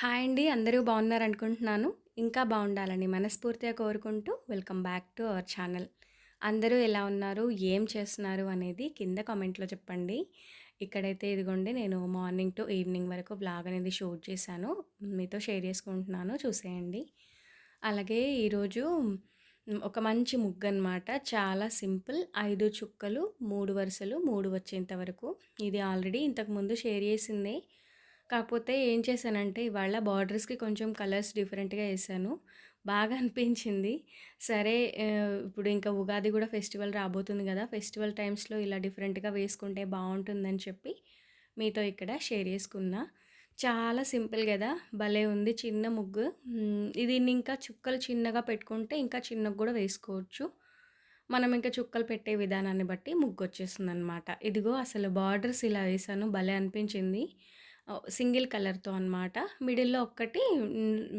Hi అండి. అందరూ బాగున్నారనుకుంటున్నాను. ఇంకా బాగుండాలని మనస్ఫూర్తిగా కోరుకుంటూ welcome back to our channel. అందరూ ఎలా ఉన్నారు? ఏం చేస్తున్నారు? అనేది కింద కామెంట్‌లో చెప్పండి. ఇక్కడైతే ఇదిగోండి నేను మార్నింగ్ టు ఈవినింగ్ వరకు బ్లాగ్ అనేది షూట్ చేశాను. మీతో షేర్ చేసుకుంటున్నాను చూసేయండి. అలాగే ఈరోజు ఒక మంచి ముగ్గు అనమాట చాలా సింపుల్ ఐదు చుక్కలు, మూడు వరుసలు, మూడు వచ్చేంత వరకు. ఇది ఆల్రెడీ ఇంతకుముందు షేర్ చేసిందే. కాకపోతే ఏం చేశానంటే ఇవాళ బార్డర్స్‌కి కొంచెం కలర్స్ డిఫరెంట్‌గా వేసాను బాగా అనిపించింది. సరే ఇప్పుడు ఇంకా ఉగాది కూడా ఫెస్టివల్ రాబోతుంది కదా ఫెస్టివల్ టైమ్స్‌లో ఇలా డిఫరెంట్‌గా వేసుకుంటే బాగుంటుందని చెప్పి మీతో ఇక్కడ షేర్ చేసుకున్నా. చాలా సింపుల్ కదా భలే ఉంది చిన్న ముగ్గు. ఇది దీన్ని ఇంకా చుక్కలు చిన్నగా పెట్టుకుంటే ఇంకా చిన్నగా కూడా వేసుకోవచ్చు. మనం ఇంకా చుక్కలు పెట్టే విధానాన్ని బట్టి ముగ్గు వచ్చేస్తుంది అనమాట ఇదిగో అసలు బార్డర్స్ ఇలా వేసాను భలే అనిపించింది. సింగిల్ కలర్‌తో అనమాట. మిడిల్‌లో ఒక్కటి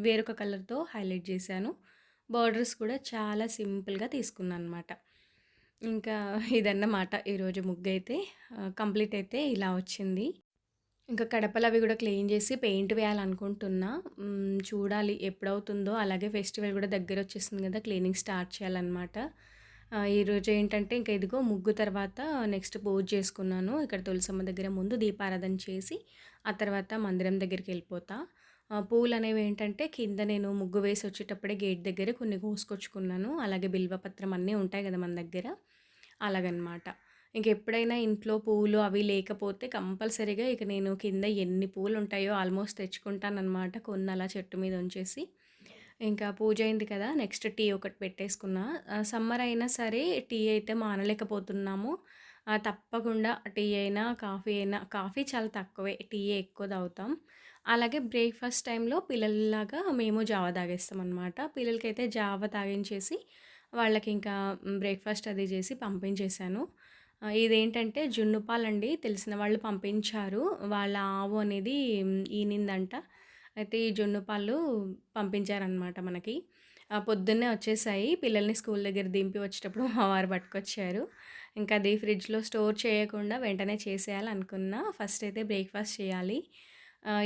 వేరొక కలర్‌తో హైలైట్ చేశాను. బార్డర్స్ కూడా చాలా సింపుల్‌గా తీసుకున్నాను అనమాట ఇంకా ఇదన్నమాట ఈరోజు ముగ్గైతే. అయితే కంప్లీట్ అయితే ఇలా వచ్చింది. ఇంకా కడపలో అవి కూడా క్లీన్ చేసి పెయింట్ వేయాలనుకుంటున్నా. చూడాలి ఎప్పుడవుతుందో. అలాగే ఫెస్టివల్ కూడా దగ్గర వచ్చేసింది కదా క్లీనింగ్ స్టార్ట్ చేయాలన్నమాట ఈరోజు ఏంటంటే ఇంక ఇదిగో ముగ్గు తర్వాత నెక్స్ట్ పూజ చేసుకున్నాను. ఇక్కడ తులసమ్మ దగ్గర ముందు దీపారాధన చేసి, ఆ తర్వాత మందిరం దగ్గరికి వెళ్ళిపోతా పూలు అనేవి ఏంటంటే కింద నేను ముగ్గు వేసి వచ్చేటప్పుడే గేట్ దగ్గర కొన్ని కోసుకొచ్చుకున్నాను. అలాగే బిల్వపత్రం అన్నీ ఉంటాయి కదా మన దగ్గర. అలాగనమాట. ఇంకెప్పుడైనా ఇంట్లో పూలు అవి లేకపోతే కంపల్సరీగా ఇక నేను కింద ఎన్ని పూలు ఉంటాయో ఆల్మోస్ట్ తెచ్చుకుంటానన్నమాట కొన్ని అలా చెట్టు మీద ఉంచేసి. ఇంకా పూజ అయింది కదా! నెక్స్ట్ టీ ఒకటి పెట్టేసుకున్నా. సమ్మర్ అయినా సరే టీ అయితే మానలేకపోతున్నాము. తప్పకుండా టీ అయినా, కాఫీ అయినా కాఫీ చాలా తక్కువే. టీయే ఎక్కువ తాగుతాం. అలాగే బ్రేక్‌ఫాస్ట్ టైంలో పిల్లల్లాగా మేము జావ తాగేస్తామనమాట. పిల్లలకైతే జావ తాగించేసి వాళ్ళకి ఇంకా బ్రేక్‌ఫాస్ట్ అది చేసి పంపించేశాను. ఇదేంటంటే జున్నుపాలండి తెలిసిన వాళ్ళు పంపించారు. వాళ్ళ ఆవు అనేది ఈనిందంట. అయితే ఈ జున్ను పాలు పంపించారనమాట మనకి. పొద్దున్నే వచ్చేసాయి. పిల్లల్ని స్కూల్ దగ్గర దింపి వచ్చేటప్పుడు మా వారు పట్టుకొచ్చారు. ఇంకా అది ఫ్రిడ్జ్‌లో స్టోర్ చేయకుండా వెంటనే చేసేయాలనుకున్నా. ఫస్ట్ అయితే బ్రేక్‌ఫాస్ట్ చేయాలి.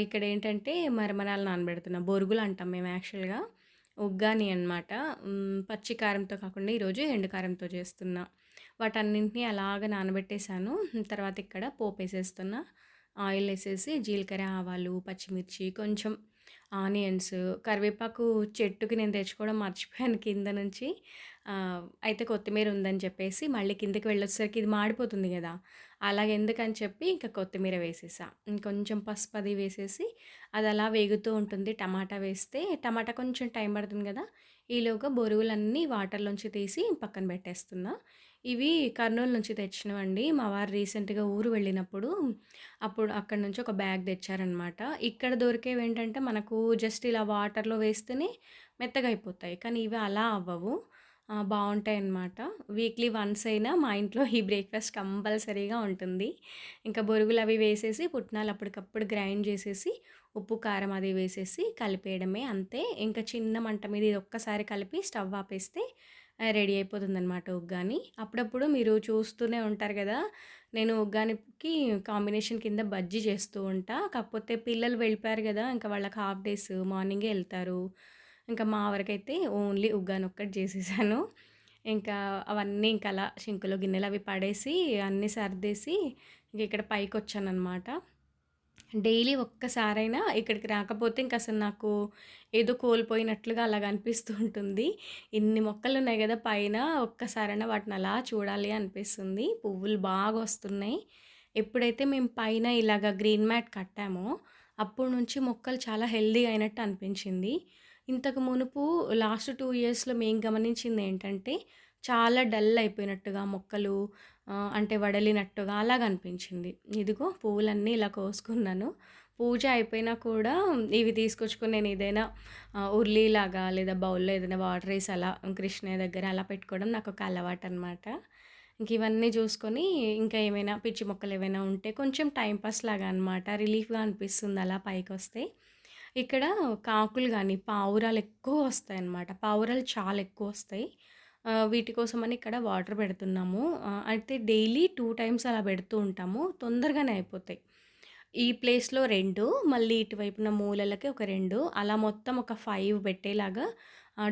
ఇక్కడ ఏంటంటే మరమరాలు నానబెడుతున్నా. బొరుగులు అంటాం మేము యాక్చువల్‌గా. ఉగ్గాని అనమాట. పచ్చి కారంతో కాకుండా ఈరోజు ఎండు కారంతో చేస్తున్నా. వాటన్నింటిని అలాగ నానబెట్టేసాను. తర్వాత ఇక్కడ పోపు వేసేస్తున్నా ఆయిల్ వేసేసి జీలకర్ర, ఆవాలు, పచ్చిమిర్చి, కొంచెం ఆనియన్స్, కరివేపాకు చెట్టుకి నేను తెచ్చుకోవడం మర్చిపోయాను కింద నుంచి. అయితే కొత్తిమీర ఉందని చెప్పేసి మళ్ళీ కిందకి వెళ్ళొచ్చేసరికి ఇది మాడిపోతుంది కదా అలాగే ఎందుకని చెప్పి ఇంకా కొత్తిమీర వేసేసా. ఇంకొంచెం పసుపు అది వేసేసి అది అలా వేగుతూ ఉంటుంది. టమాటా వేస్తే టమాటా కొంచెం టైం పడుతుంది కదా ఈలోగా బొరుగులన్నీ వాటర్‌లోంచి తీసి పక్కన పెట్టేస్తున్నా. ఇవి కర్నూలు నుంచి తెచ్చినవండి. మా వారు రీసెంట్‌గా ఊరు వెళ్ళినప్పుడు అప్పుడు అక్కడి నుంచి ఒక బ్యాగ్ తెచ్చారనమాట. ఇక్కడ దొరికేవి ఏంటంటే మనకు జస్ట్ ఇలా వాటర్‌లో వేస్తేనే మెత్తగా అయిపోతాయి. కానీ ఇవి అలా అవ్వవు. బాగుంటాయి అన్నమాట వీక్లీ వన్స్ అయినా మా ఇంట్లో ఈ బ్రేక్‌ఫాస్ట్ కంపల్సరీగా ఉంటుంది. ఇంకా బొరుగులవి వేసేసి పుట్నాలు అప్పటికప్పుడు గ్రైండ్ చేసేసి ఉప్పు, కారం అది వేసేసి కలిపేయడమే అంతే. ఇంకా చిన్న మంట మీద ఇది ఒక్కసారి కలిపి స్టవ్ ఆపేస్తే రెడీ రెడీ అయిపోతుందనమాట ఉగ్గాని. అప్పుడప్పుడు మీరు చూస్తూనే ఉంటారు కదా నేను ఉగ్గానికి కాంబినేషన్ కింద బజ్జీ చేస్తూ ఉంటా. కాకపోతే పిల్లలు వెళ్ళిపోయారు కదా ఇంకా వాళ్ళకి హాఫ్ డేస్ మార్నింగే వెళ్తారు ఇంకా మా వరకైతే ఓన్లీ ఉగ్గాని ఒక్కటి చేసేసాను. ఇంకా అవన్నీ ఇంక అలా షింకులో అవి పడేసి అన్నీ సర్దేసి ఇంక ఇక్కడ పైకి పైకొచ్చాననమాట. డైలీ ఒక్కసారైనా ఇక్కడికి రాకపోతే ఇంక అసలు నాకు ఏదో కోల్పోయినట్లుగా అలాగ అనిపిస్తూ ఉంటుంది. ఇన్ని మొక్కలు ఉన్నాయి కదా పైన ఒక్కసారైనా వాటిని అలా చూడాలి అనిపిస్తుంది. పువ్వులు బాగా వస్తున్నాయి. ఎప్పుడైతే మేము పైన ఇలాగ గ్రీన్ మ్యాట్ కట్టామో అప్పటి నుంచి మొక్కలు చాలా హెల్దీ అయినట్టు అనిపించింది. ఇంతకు మునుపు లాస్ట్ టూ ఇయర్స్‌లో మేము గమనించింది ఏంటంటే చాలా డల్ అయిపోయినట్టుగా మొక్కలు అంటే వడలినట్టుగా అలాగ అనిపించింది. ఇదిగో పువ్వులన్నీ ఇలా కోసుకున్నాను. పూజ అయిపోయినా కూడా ఇవి తీసుకొచ్చుకుని నేను ఏదైనా ఉర్లీలాగా లేదా బౌల్‌లో ఏదైనా వాటర్ వేసి అలా కృష్ణ దగ్గర అలా పెట్టుకోవడం నాకు ఒక అలవాటు అనమాట ఇంక ఇవన్నీ చూసుకొని ఇంకా ఏమైనా పిచ్చి మొక్కలు ఏమైనా ఉంటే కొంచెం టైంపాస్ పాస్ లాగా అనమాట. రిలీఫ్‌గా అనిపిస్తుంది అలా పైకి వస్తే ఇక్కడ కాకులు కానీ పావురాలు ఎక్కువ వస్తాయి అన్నమాట పావురాలు చాలా ఎక్కువ వస్తాయి వీటి కోసమని ఇక్కడ వాటర్ పెడుతున్నాము. అయితే డైలీ టూ టైమ్స్ అలా పెడుతూ ఉంటాము. తొందరగానే అయిపోతాయి. ఈ ప్లేస్‌లో రెండు మళ్ళీ ఇటువైపున మూలలకి ఒక రెండు అలా మొత్తం ఒక ఫైవ్ పెట్టేలాగా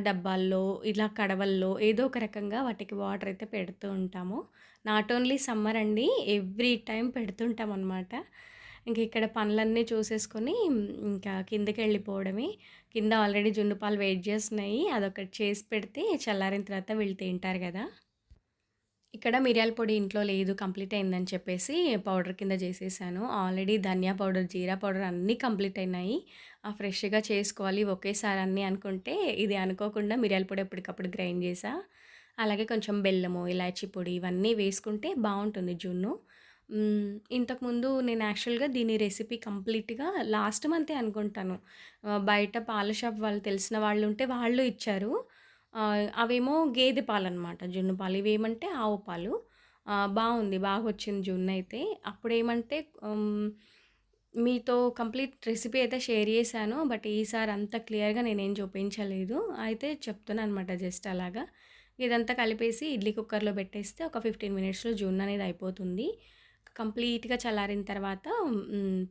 డబ్బాల్లో, ఇలా కడవల్లో ఏదో ఒక రకంగా వాటికి వాటర్ అయితే పెడుతూ ఉంటాము. నాట్ ఓన్లీ సమ్మర్ అండి. ఎవ్రీ టైం పెడుతుంటాం అనమాట ఇంక ఇక్కడ పనులన్నీ చూసేసుకొని ఇంకా కిందకి వెళ్ళిపోవడమే కింద ఆల్రెడీ జున్ను పాలు వెయిట్ చేస్తున్నాయి. అదొకటి చేసి పెడితే చల్లారిన తర్వాత వీళ్ళు తింటారు కదా ఇక్కడ మిరియాల పొడి ఇంట్లో లేదు కంప్లీట్ అయిందని చెప్పేసి పౌడర్ కింద చేసేసాను. ఆల్రెడీ ధనియా పౌడర్, జీరా పౌడర్ అన్నీ కంప్లీట్ అయినాయి. ఆ ఫ్రెష్‌గా చేసుకోవాలి ఒకేసారి అన్నీ అనుకుంటే ఇది అనుకోకుండా మిరియాల పొడి ఎప్పటికప్పుడు గ్రైండ్ చేసా అలాగే కొంచెం బెల్లము, ఇలాచీ పొడి ఇవన్నీ వేసుకుంటే బాగుంటుంది జున్ను. ఇంతకుముందు నేను యాక్చువల్‌గా దీని రెసిపీ కంప్లీట్‌గా లాస్ట్ మంతే అనుకుంటాను. బయట పాల షాప్ వాళ్ళు తెలిసిన వాళ్ళు ఉంటే వాళ్ళు ఇచ్చారు. అవేమో గేదె పాలు అనమాట జున్ను పాలు. ఇవేమంటే ఆవు పాలు. బాగుంది బాగా వచ్చింది జున్ను అయితే అప్పుడేమంటే ఏమంటే మీతో కంప్లీట్ రెసిపీ అయితే షేర్ చేశాను. బట్ ఈసారి అంత క్లియర్‌గా నేనేం చూపించలేదు. అయితే చెప్తున్నాను అనమాట జస్ట్ అలాగా. ఇదంతా కలిపేసి ఇడ్లీ కుక్కర్‌లో పెట్టేస్తే ఒక 15 మినిట్స్‌లో జున్ అనేది అయిపోతుంది. కంప్లీట్‌గా చల్లారిన తర్వాత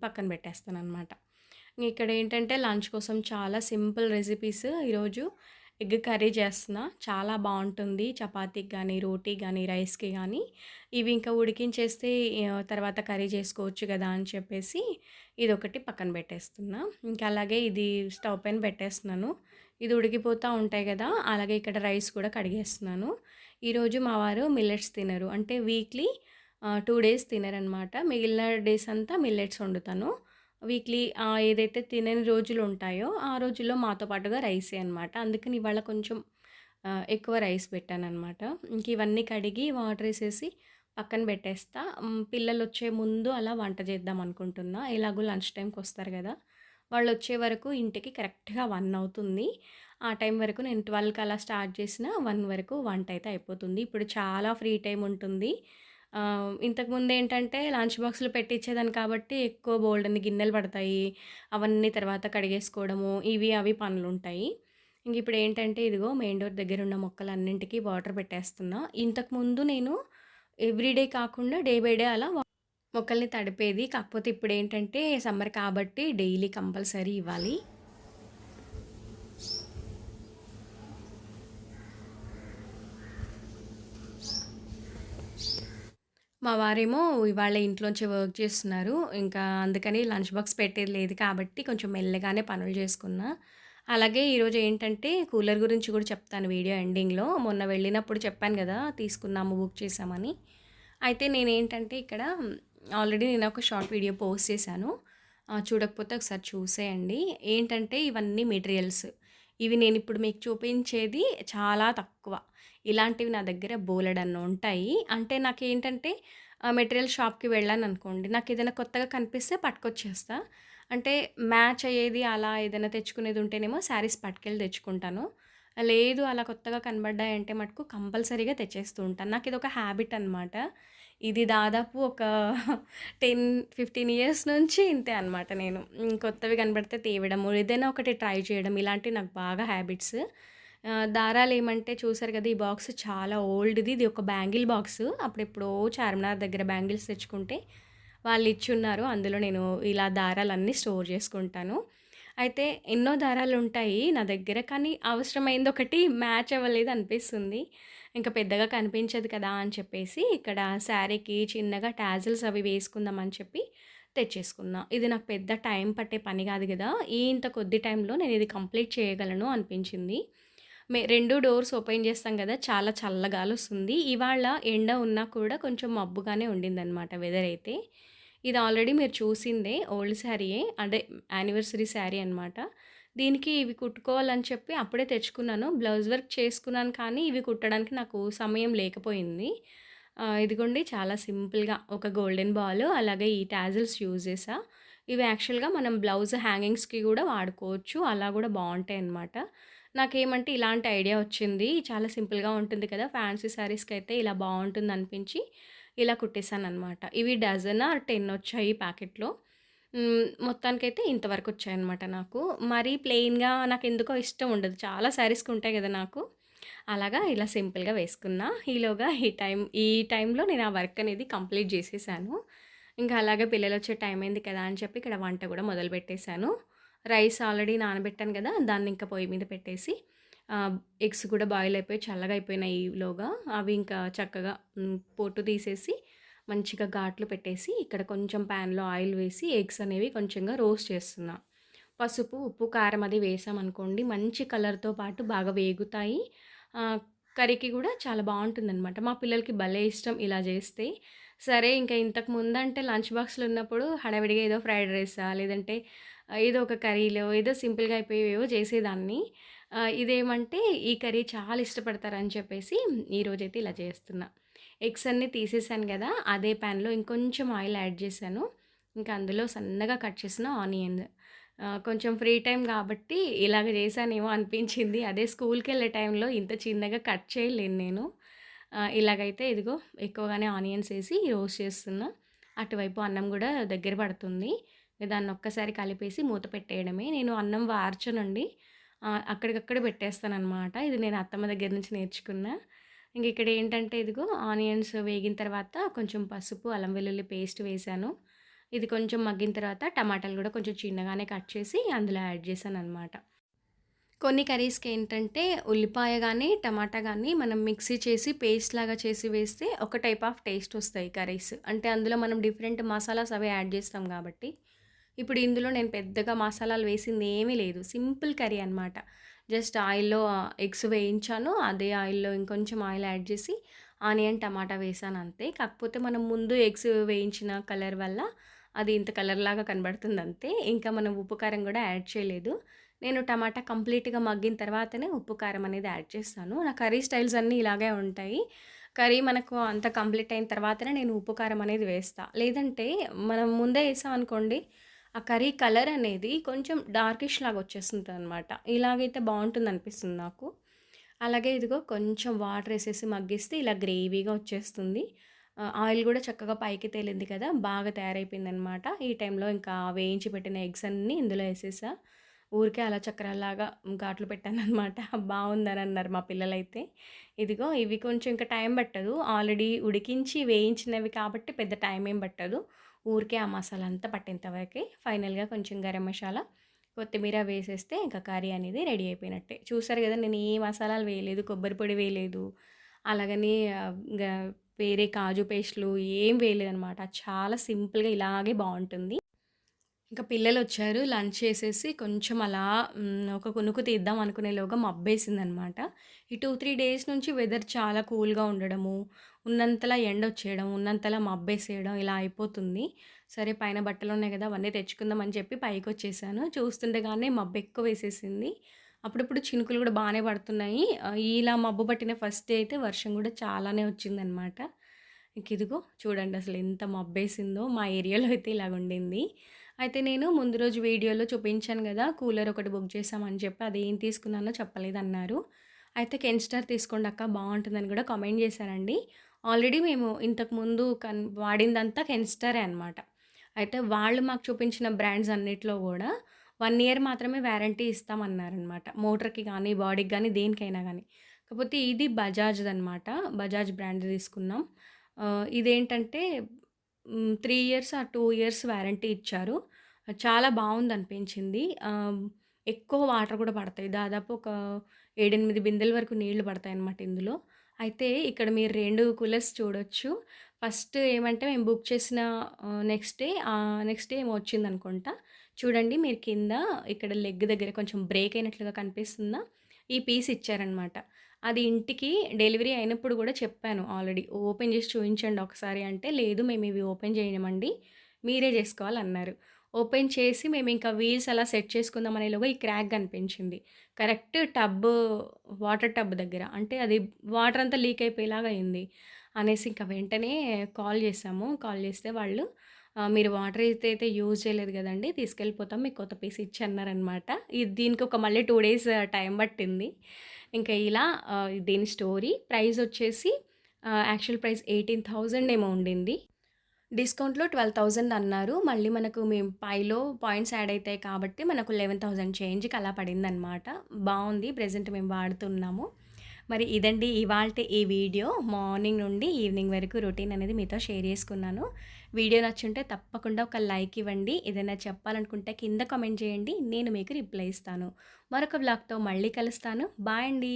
పక్కన పెట్టేస్తాను అనమాట ఇక్కడ ఏంటంటే లంచ్ కోసం చాలా సింపుల్ రెసిపీస్ ఈరోజు ఎగ్ కర్రీ చేస్తున్నా. చాలా బాగుంటుంది చపాతీకి కానీ రోటీ కానీ రైస్‌కి కానీ ఇవి ఇంకా ఉడికించేస్తే తర్వాత కర్రీ చేసుకోవచ్చు కదా అని చెప్పేసి ఇది ఒకటి పక్కన పెట్టేస్తున్నా. ఇంకా అలాగే ఇది స్టవ్ పైన పెట్టేస్తున్నాను. ఇది ఉడికిపోతూ ఉంటాయి కదా అలాగే ఇక్కడ రైస్ కూడా కడిగేస్తున్నాను. ఈరోజు మా వారు మిల్లెట్స్ తినరు. అంటే వీక్లీ టూ డేస్ తినరనమాట. మిగిలిన డేస్ అంతా మిల్లెట్స్ వండుతాను. వీక్లీ ఏదైతే తినని రోజులు ఉంటాయో ఆ రోజుల్లో మాతో పాటుగా రైసే అనమాట. అందుకని ఇవాళ కొంచెం ఎక్కువ రైస్ పెట్టాననమాట. ఇంక ఇవన్నీ కడిగి వాటర్ వేసేసి పక్కన పెట్టేస్తా. పిల్లలు వచ్చే ముందు అలా వంట చేద్దాం అనుకుంటున్నా. ఎలాగో లంచ్ టైంకి వస్తారు కదా వాళ్ళు వచ్చే వరకు ఇంటికి కరెక్ట్‌గా వన్ అవుతుంది. ఆ టైం వరకు నేను 12కి అలా స్టార్ట్ చేసినా వన్ వరకు వంట అయితే అయిపోతుంది. ఇప్పుడు చాలా ఫ్రీ టైం ఉంటుంది. ఇంతకుముందు ఏంటంటే లంచ్ బాక్స్‌లో పెట్టిచ్చేదాన్ని కాబట్టి ఎక్కువ బోలెడన్ని గిన్నెలు పడతాయి. అవన్నీ తర్వాత కడిగేసుకోవడము ఇవి అవి పనులుంటాయి. ఇంక ఇప్పుడు ఏంటంటే ఇదిగో మెయిన్ డోర్ దగ్గర ఉన్న మొక్కలన్నింటికి వాటర్ పెట్టేస్తున్నా. ఇంతకుముందు నేను ఎవ్రీడే కాకుండా డే బై డే అలా మొక్కల్ని తడిపేది. కాకపోతే ఇప్పుడేంటంటే సమ్మర్ కాబట్టి డైలీ కంపల్సరీ ఇవ్వాలి. మా వారేమో ఇవాళ ఇంట్లోంచి వర్క్ చేస్తున్నారు. ఇంకా అందుకని లంచ్ బాక్స్ పెట్టేది లేదు కాబట్టి కొంచెం మెల్లగానే పనులు చేసుకున్నా. అలాగే ఈరోజు ఏంటంటే కూలర్ గురించి కూడా చెప్తాను వీడియో ఎండింగ్‌లో. మొన్న వెళ్ళినప్పుడు చెప్పాను కదా తీసుకున్నాము, బుక్ చేసామని అయితే నేనేంటంటే ఇక్కడ ఆల్రెడీ నేను ఒక షార్ట్ వీడియో పోస్ట్ చేశాను. చూడకపోతే ఒకసారి చూసేయండి. ఏంటంటే ఇవన్నీ మెటీరియల్స్. ఇవి నేను ఇప్పుడు మీకు చూపించేది చాలా తక్కువ. ఇలాంటివి నా దగ్గర బోలెడన్ని ఉంటాయి. అంటే నాకు ఏంటంటే మెటీరియల్ షాప్‌కి వెళ్ళనుకోండి నాకు ఏదైనా కొత్తగా కనిపిస్తే పట్టుకొచ్చేస్తా. అంటే మ్యాచ్ అయ్యేది అలా ఏదైనా తెచ్చుకునేది ఉంటేనేమో శారీస్ పట్టుకెళ్ళి తెచ్చుకుంటాను. లేదు అలా కొత్తగా కనబడ్డాయంటే మటుకు కంపల్సరీగా తెచ్చేస్తూ ఉంటాను. నాకు ఇదొక హ్యాబిట్ అనమాట. ఇది దాదాపు ఒక 10, 15 ఇయర్స్ నుంచి ఇంతే అనమాట నేను. కొత్తవి కనబడితే తేవడం ఏదైనా ఒకటి ట్రై చేయడం ఇలాంటివి నాకు బాగా హ్యాబిట్స్. దారాలు ఏమంటే చూసారు కదా! ఈ బాక్స్ చాలా ఓల్డ్‌ది. ఇది ఒక బ్యాంగిల్ బాక్స్ అప్పుడెప్పుడో చార్మినార్ దగ్గర బ్యాంగిల్స్ తెచ్చుకుంటే వాళ్ళు ఇచ్చున్నారు అందులో నేను ఇలా దారాలన్నీ స్టోర్ చేసుకుంటాను. అయితే ఎన్నో దారాలు ఉంటాయి నా దగ్గర. కానీ అవసరమైంది ఒకటి మ్యాచ్ అవ్వలేదు అనిపిస్తుంది. ఇంకా పెద్దగా కనిపించదు కదా! అని చెప్పేసి ఇక్కడ శారీకి చిన్నగా ట్యాజిల్స్ అవి వేసుకుందాం అని చెప్పి తెచ్చేసుకున్నా. ఇది నాకు పెద్ద టైం పట్టే పని కాదు కదా ఈ ఇంత కొద్ది టైంలో నేను ఇది కంప్లీట్ చేయగలను అనిపించింది. మే రెండు డోర్స్ ఓపెన్ చేస్తాం కదా చాలా చల్లగాలొస్తుంది. ఇవాళ ఎండ ఉన్నా కూడా కొంచెం మబ్బుగానే ఉండిందనమాట వెదర్ అయితే. ఇది ఆల్రెడీ మీరు చూసిందే ఓల్డ్ శారీయే. అంటే యానివర్సరీ శారీ అనమాట. దీనికి ఇవి కుట్టుకోవాలని చెప్పి అప్పుడే తెచ్చుకున్నాను. బ్లౌజ్ వర్క్ చేసుకున్నాను కానీ ఇవి కుట్టడానికి నాకు సమయం లేకపోయింది. ఇదిగోండి చాలా సింపుల్‌గా ఒక గోల్డెన్ బాల్ అలాగే ఈ టాజిల్స్ యూజ్ చేసా ఇవి యాక్చువల్‌గా మనం బ్లౌజ్ హ్యాంగింగ్స్‌కి కూడా వాడుకోవచ్చు. అలా కూడా బాగుంటాయి అన్నమాట నాకేమంటే ఇలాంటి ఐడియా వచ్చింది. చాలా సింపుల్‌గా ఉంటుంది కదా! ఫ్యాన్సీ శారీస్కి అయితే ఇలా బాగుంటుంది అనిపించి ఇలా కుట్టేసాననమాట. ఇవి డజన్ ఆర్ 10 వచ్చాయి ప్యాకెట్‌లో. మొత్తానికైతే ఇంతవరకు వచ్చాయన్నమాట నాకు. మరీ ప్లెయిన్‌గా నాకు ఎందుకో ఇష్టం ఉండదు. చాలా శారీస్‌కి ఉంటాయి కదా నాకు. అలాగా ఇలా సింపుల్‌గా వేసుకున్నా. ఈలోగా ఈ టైం ఈ టైంలో నేను ఆ వర్క్ అనేది కంప్లీట్ చేసేసాను. ఇంకా అలాగే పిల్లలు వచ్చే టైం అయింది కదా అని చెప్పి ఇక్కడ వంట కూడా మొదలుపెట్టేశాను రైస్ ఆల్రెడీ నానబెట్టాను కదా! దాన్ని ఇంకా పొయ్యి మీద పెట్టేసి ఎగ్స్ కూడా బాయిల్ అయిపోయి చల్లగా అయిపోయినాయి ఈలోగా. అవి ఇంకా చక్కగా పొట్టు తీసేసి మంచిగా ఘాట్లు పెట్టేసి ఇక్కడ కొంచెం ప్యాన్‌లో ఆయిల్ వేసి ఎగ్స్ అనేవి కొంచెంగా రోస్ట్ చేస్తున్నా. పసుపు, ఉప్పు, కారం అది వేసామనుకోండి మంచి కలర్‌తో పాటు బాగా వేగుతాయి. కర్రీకి కూడా చాలా బాగుంటుందన్నమాట మా పిల్లలకి భలే ఇష్టం ఇలా చేస్తే. సరే ఇంకా ఇంతకు ముందంటే లంచ్ బాక్స్‌లో ఉన్నప్పుడు హడావిడిగా ఏదో ఫ్రైడ్ రైసా లేదంటే ఏదో ఒక కర్రీలో ఏదో సింపుల్‌గా అయిపోయేవేవో చేసేదాన్ని. ఇదేమంటే ఈ కర్రీ చాలా ఇష్టపడతారని చెప్పేసి ఈరోజైతే ఇలా చేస్తున్నా. ఎగ్స్ అన్నీ తీసేసాను కదా అదే ప్యాన్‌లో ఇంకొంచెం ఆయిల్ యాడ్ చేశాను. ఇంకా అందులో సన్నగా కట్ చేసిన ఆనియన్ కొంచెం ఫ్రీ టైం కాబట్టి ఇలాగ చేశానేమో అనిపించింది. అదే స్కూల్కి వెళ్ళే టైంలో ఇంత చిన్నగా కట్ చేయలేను నేను. ఇలాగైతే ఇదిగో ఎక్కువగానే ఆనియన్స్ వేసి రోస్ట్ చేస్తున్నా. అటువైపు అన్నం కూడా దగ్గర పడుతుంది. దాన్ని ఒక్కసారి కలిపేసి మూత పెట్టేయడమే. నేను అన్నం వార్చనండి. అక్కడికక్కడ పెట్టేస్తాను అనమాట ఇది నేను అత్తమ్మ దగ్గర నుంచి నేర్చుకున్నా. ఇంక ఇక్కడ ఏంటంటే ఇదిగో ఆనియన్స్ వేగిన తర్వాత కొంచెం పసుపు, అల్లం వెల్లుల్లి పేస్ట్ వేశాను. ఇది కొంచెం మగ్గిన తర్వాత టమాటాలు కూడా కొంచెం చిన్నగానే కట్ చేసి అందులో యాడ్ చేశాననమాట. కొన్ని కర్రీస్‌కి ఏంటంటే ఉల్లిపాయ కానీ టమాటా కానీ మనం మిక్సీ చేసి పేస్ట్ లాగా చేసి వేస్తే ఒక టైప్ ఆఫ్ టేస్ట్ వస్తాయి కర్రీస్. అంటే అందులో మనం డిఫరెంట్ మసాలాస్ అవి యాడ్ చేస్తాం కాబట్టి. ఇప్పుడు ఇందులో నేను పెద్దగా మసాలాలు వేసింది ఏమీ లేదు. సింపుల్ కర్రీ అనమాట. జస్ట్ ఆయిల్‌లో ఎగ్స్ వేయించాను. అదే ఆయిల్‌లో ఇంకొంచెం ఆయిల్ యాడ్ చేసి ఆనియన్, టమాటా వేసాను అంతే. కాకపోతే మనం ముందు ఎగ్స్ వేయించిన కలర్ వల్ల అది ఇంత కలర్ లాగా కనబడుతుంది అంతే. ఇంకా మనం ఉప్పు, కారం కూడా యాడ్ చేయలేదు. నేను టమాటా కంప్లీట్‌గా మగ్గిన తర్వాతనే ఉప్పు, కారం అనేది యాడ్ చేస్తాను. నా కర్రీ స్టైల్స్ అన్నీ ఇలాగే ఉంటాయి. కర్రీ మనకు అంత కంప్లీట్ అయిన తర్వాతనే నేను ఉప్పు, కారం అనేది వేస్తా. లేదంటే మనం ముందే ఏసామనుకోండి ఆ కర్రీ కలర్ అనేది కొంచెం డార్కిష్ లాగా వచ్చేస్తుంటదనమాట. ఇలాగైతే బాగుంటుంది అనిపిస్తుంది నాకు. అలాగే ఇదిగో కొంచెం వాటర్ వేసేసి మగ్గిస్తే ఇలా గ్రేవీగా వచ్చేస్తుంది. ఆయిల్ కూడా చక్కగా పైకి తేలింది కదా! బాగా తయారైపోయిందనమాట. ఈ టైంలో ఇంకా వేయించి పెట్టిన ఎగ్స్ అన్నీ ఇందులో వేసేసా ఊరికే అలా చక్రాలాగా ఘాట్లు పెట్టానమాట బాగుందని అన్నారు మా పిల్లలైతే. ఇదిగో ఇవి కొంచెం ఇంకా టైం పట్టదు. ఆల్రెడీ ఉడికించి వేయించినవి కాబట్టి పెద్ద టైం ఏం పట్టదు. ఊరికే ఆ మసాలా అంతా పట్టేంతవరకే ఫైనల్‌గా కొంచెం గరం మసాలా, కొత్తిమీర వేసేస్తే ఇంకా కర్రీ అనేది రెడీ అయిపోయినట్టే. చూసారు కదా నేను ఏ మసాలాలు వేయలేదు. కొబ్బరి పొడి వేయలేదు. అలాగని వేరే కాజు పేస్ట్లు ఏం వేయలేదనమాట. చాలా సింపుల్‌గా ఇలాగే బాగుంటుంది ఇంకా పిల్లలు వచ్చారు లంచ్ చేసేసి కొంచెం అలా ఒక కొనుక్కు తీద్దాం అనుకునేలోగా మబ్బేసిందనమాట. ఈ 2, 3 డేస్ నుంచి వెదర్ చాలా కూల్‌గా ఉండడము, ఉన్నంతలా ఎండ వచ్చేయడం ఉన్నంతలా మబ్బేసేయడం ఇలా అయిపోతుంది. సరే పైన బట్టలు ఉన్నాయి కదా అవన్నీ తెచ్చుకుందాం అని చెప్పి పైకొచ్చేసాను. చూస్తుండగానే వేసేసింది అప్పుడప్పుడు చినుకులు కూడా బాగానే పడుతున్నాయి. ఇలా మబ్బు పట్టిన ఫస్ట్ డే అయితే వర్షం కూడా చాలానే వచ్చిందనమాట. ఇంక ఇదిగో చూడండి అసలు ఎంత మబ్బేసిందో. మా ఏరియాలో అయితే ఇలాగుండింది. అయితే నేను ముందు రోజు వీడియోలో చూపించాను కదా కూలర్ ఒకటి బుక్ చేసామని చెప్పి అది ఏం తీసుకున్నానో చెప్పలేదన్నారు. అయితే కెన్‌స్టార్ తీసుకోండి అక్క బాగుంటుందని కూడా కామెంట్ చేశారండి. ఆల్రెడీ మేము ఇంతకుముందు కన్ వాడిందంతా కెన్స్టరే అనమాట. అయితే వాళ్ళు మాకు చూపించిన బ్రాండ్స్ అన్నిట్లో కూడా వన్ ఇయర్ మాత్రమే వ్యారంటీ ఇస్తామన్నారనమాట. మోటార్‌కి కానీ బాడీకి కానీ దేనికైనా కానీ కాకపోతే ఇది బజాజ్ది అనమాట బజాజ్ బ్రాండ్ తీసుకున్నాం. ఇదేంటంటే త్రీ ఇయర్స్ ఆ టూ ఇయర్స్ వారంటీ ఇచ్చారు. చాలా బాగుంది అనిపించింది ఎక్కువ వాటర్ కూడా పడతాయి. దాదాపు ఒక 7, 8 బిందెల వరకు నీళ్ళు పడతాయన్నమాట ఇందులో. అయితే ఇక్కడ మీరు రెండు కూలర్స్ చూడొచ్చు. ఫస్ట్ ఏమంటే మేము బుక్ చేసిన నెక్స్ట్ డే నెక్స్ట్ డే ఏమో వచ్చిందనుకుంటా. చూడండి మీరు కింద ఇక్కడ లెగ్ దగ్గర కొంచెం బ్రేక్ అయినట్లుగా కనిపిస్తుందా? ఈ పీస్ ఇచ్చారనమాట. అది ఇంటికి డెలివరీ అయినప్పుడు కూడా చెప్పాను ఆల్రెడీ. ఓపెన్ చేసి చూపించండి ఒకసారి అంటే, లేదు మేము ఇవి ఓపెన్ చేయమండి. మీరే చేసుకోవాలన్నారు ఓపెన్ చేసి మేము ఇంకా వీల్స్ అలా సెట్ చేసుకుందాం అనేలోగా ఈ క్రాక్ కనిపించింది. కరెక్ట్ టబ్ వాటర్ టబ్ దగ్గర. అంటే అది వాటర్ అంతా లీక్ అయిపోయేలాగా అయింది. అనేసి ఇంక వెంటనే కాల్ చేసాము కాల్ చేస్తే వాళ్ళు మీరు వాటర్ అయితే అయితే యూజ్ చేయలేదు కదండి తీసుకెళ్ళిపోతాం. మీకు కొత్త పీస్ ఇచ్చి అన్నారనమాట. ఇది దీనికి ఒక మళ్ళీ టూ డేస్ టైం పట్టింది. ఇంకా ఇలా దీని స్టోరీ. ప్రైస్ వచ్చేసి యాక్చువల్ ప్రైస్ 18,000 ఏమో ఉండింది. డిస్కౌంట్‌లో 12,000 అన్నారు. మళ్ళీ మనకు మేము పైలో పాయింట్స్ యాడ్ అవుతాయి కాబట్టి మనకు 11,000 చేంజ్‌కి అలా పడిందనమాట. బాగుంది. ప్రజెంట్ మేము వాడుతున్నాము. మరి ఇదండి ఇవాళ ఈ వీడియో. మార్నింగ్ నుండి ఈవినింగ్ వరకు రొటీన్ అనేది మీతో షేర్ చేసుకున్నాను. వీడియో నచ్చుంటే తప్పకుండా ఒక లైక్ ఇవ్వండి. ఏదైనా చెప్పాలనుకుంటే కింద కామెంట్ చేయండి. నేను మీకు రిప్లై ఇస్తాను. మరొక బ్లాగ్తో మళ్ళీ కలుస్తాను. బాయ్ అండి.